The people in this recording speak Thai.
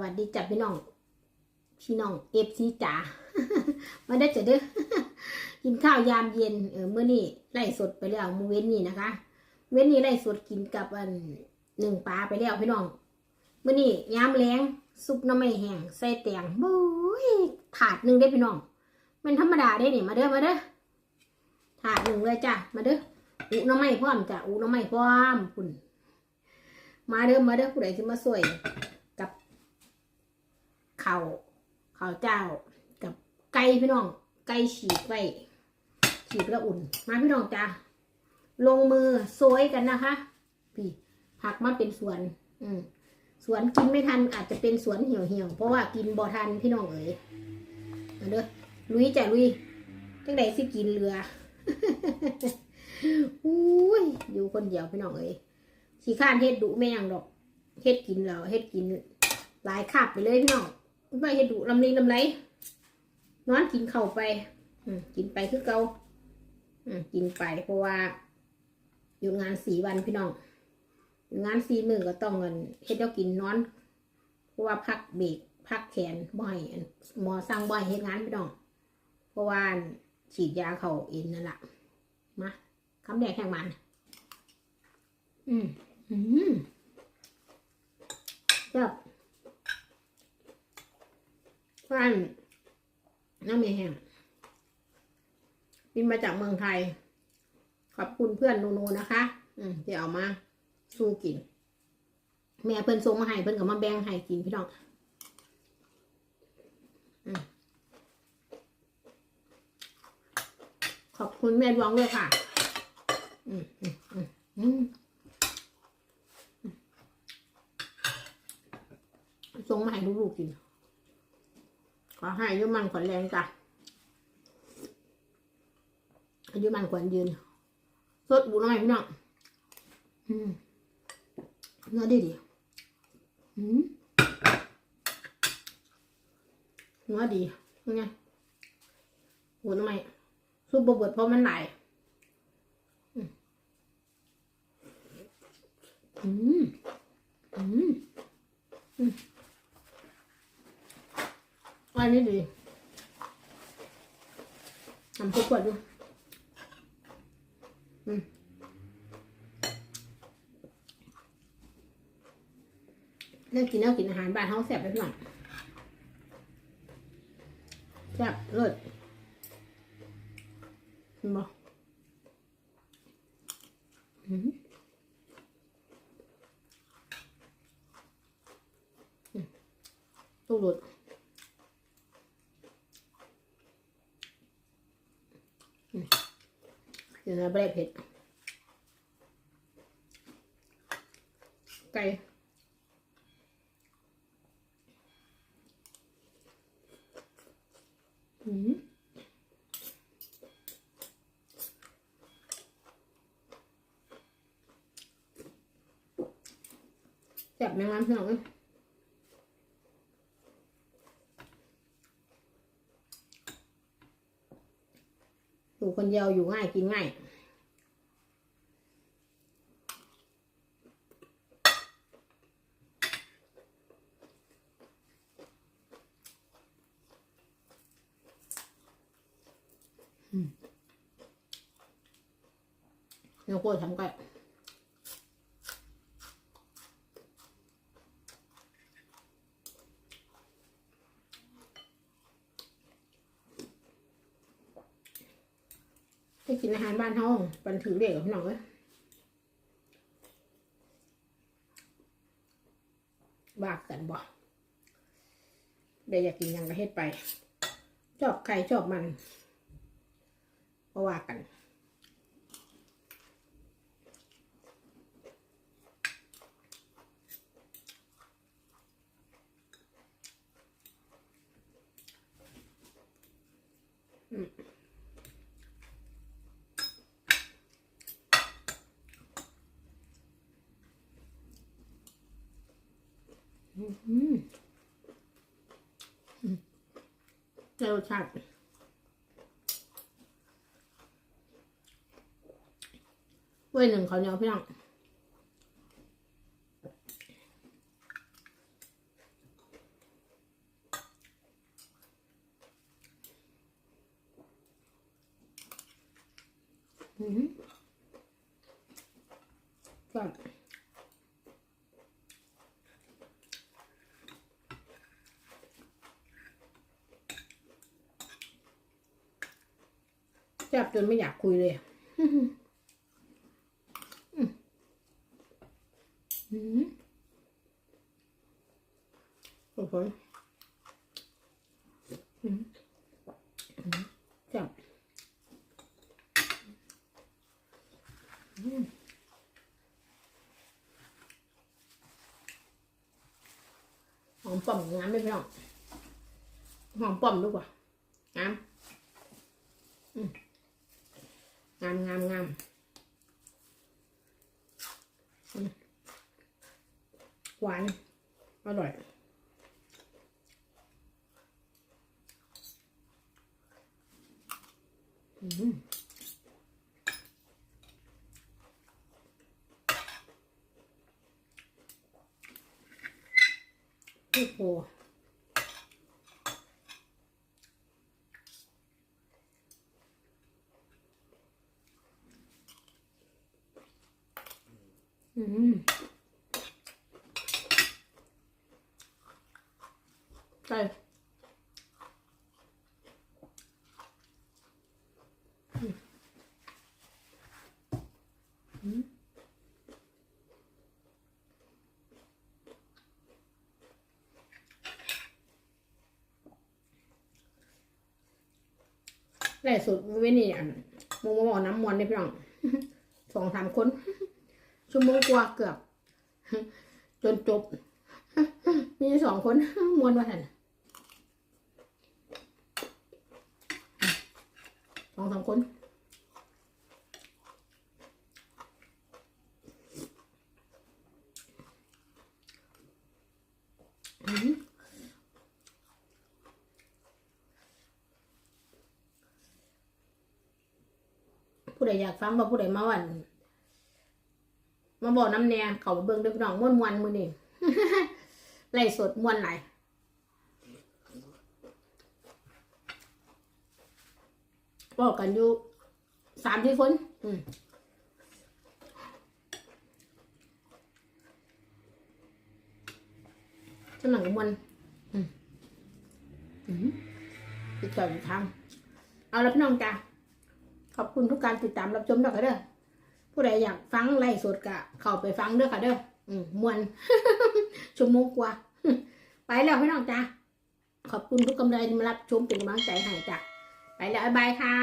วัสดีจับพี่น้อง พี่น้องเอฟซีจ๋ามาได้อจะเด้อกินข้าวยามเย็นเออเมื่อนี้ไล่สดไปแล้วมือเว้นนี่นะคะ เว้นนี้ไล่สดกินกับอันหนึ่งปลาไปแล้วพี่น้องเมื่อนี้ยามแรงซุปน้ำไม่แห้งใส่แตงบุ้ยถาดหนึ่งได้พี่น้องเป็นธรรมดาได้นี่มาเด้อมาเด้อถาดหนึ่งเลยจ้ะมาเด้ออุน้ำไม่พร้อมจ้ะอุน้ำไม่พร้อมคุณมาเด้อมาเด้อผู้ใดที่มาสวย กับข้าว ข้าวเจ้ากับไก่พี่น้อง ไก่ฉีกไว้ฉีกแล้วอุ่น มาพี่น้องจ้าลงมือซอยกันนะคะพี่ผักมาเป็นสวน อืมสวนกินไม่ทันอาจจะเป็นสวนเหี่ยวเหี่ยวเพราะว่ากินบ่ทันพี่น้องเอ๋ยมาเด้อลุยจ้ะลุยจังใดสิกินเรืออุ้ยอยู่คนเดียวพี่น้องเอ๋ยขี้ข้านเฮ็ดดุแม่งดอกเฮ็ดกินแล้วเฮ็ดกินหลายคาบไปเลยพี่น้อง ไม่เฮ็ดดุลำลีลำไรนอนกินเข่าไปอืมกินไปคือเกาอืมกินไปเพราะว่าอยู่งานสี่วันพี่น้องงานสี่มือก็ต้องเงินเฮ็ดแล้วกินนอน เพราะว่าพักเบรกพักแขนบ่อยหมอสั่งบ่อยเฮ็ดงานพี่น้องเพราะว่าฉีดยาเข่าเอ็นนั่นแหละมาคำแดกแข่งมันอืมอืมแบ บฟันน้ำมีแห้งบินมาจากเมืองไทย ขอบคุณเพื่อนโนโนนะคะ อืมที่เอามา สู้กิน แม่เพื่อนส่งมาให้เพื่อนก็มาแบ่งให้กินพี่น้องอขอบคุณแม่ดวงด้วยค่ะ อืมอืมอืมส่งมาให้ลูกๆกิน ขอให้อายุมันขวัญแรงจ้ะอายุมันขวัญยืนสดบุน้อยพี่น้องอืมเนื้อดีดีอืมเนื้อดียังไงหูทำไมซุปบะเบิดเพราะมันไหลอืมอืมอืม อันนี้ดีทำทุกคนดูอืมเรื่องกินแล้วกินอาหารบ้านเขาแซ่บไปหน่อยแซ่บเลิศเห็นบ่อืมตู้หลุด เดี๋ยวนะไม่ได้เผ็ด ไก่อืมแซ่บแมงมันพี่น้อง อยู่คนเดียวอยู่ง่ายกินง่ายเดี๋ยวโคตรทำกัน ให้กินอาหารบ้านเฮาปันถือเด็กกับพี่น้องเอ้ยบากกันบ่ได้อยากกินยังก็เฮ็ดไปชอบใครชอบมันก็ว่ากันอืม เจ้าชาติว้ยหนึ่งเขาเนาะพี่น้องอืมจัด แซ่บจนไม่อยากคุยเลยอะอืมอืมโอ้โหอืมอืมแซ่บหอมป่อมงามไหมพี่น้องหอมป่อมดูกว่างามอืม งามงามงามหวาน อร่อยอืมโอ้โห อืมใช่อือืมแล่สุดเว้นนี่อันโมโมบอกน้ำมวนได้พี่น้องสองสามคน ชั่วโมงกว่าเกือบ จนจบ มีสองคนมวนว่าทันสองสามคนผู้ใดอยากฟังบ่ผู้ใดมาวัน มาบอกน้ำแน่เขาเบิ่งเด็กน้องมวนมวนมือนี่ไล่สดมวนไหลบอกกันอยู่สามที่คนอืมฉนังกับมวนอืมอืมติดต่ออยู่ทางเอาละพี่น้องจ้าขอบคุณทุกการติดตามรับชมด้วยกันเด้อ ผู้ใดอยากฟังไล่สดกะ เข้าไปฟังเด้อค่ะเด้ออืมมวนชั่วโมงกว่า ไปแล้วพี่น้องจ้าขอบคุณทุกกำลังที่มารับชมเป็นกำลังใจให้จ้ะไปแล้วบ๊ายบายค่ะ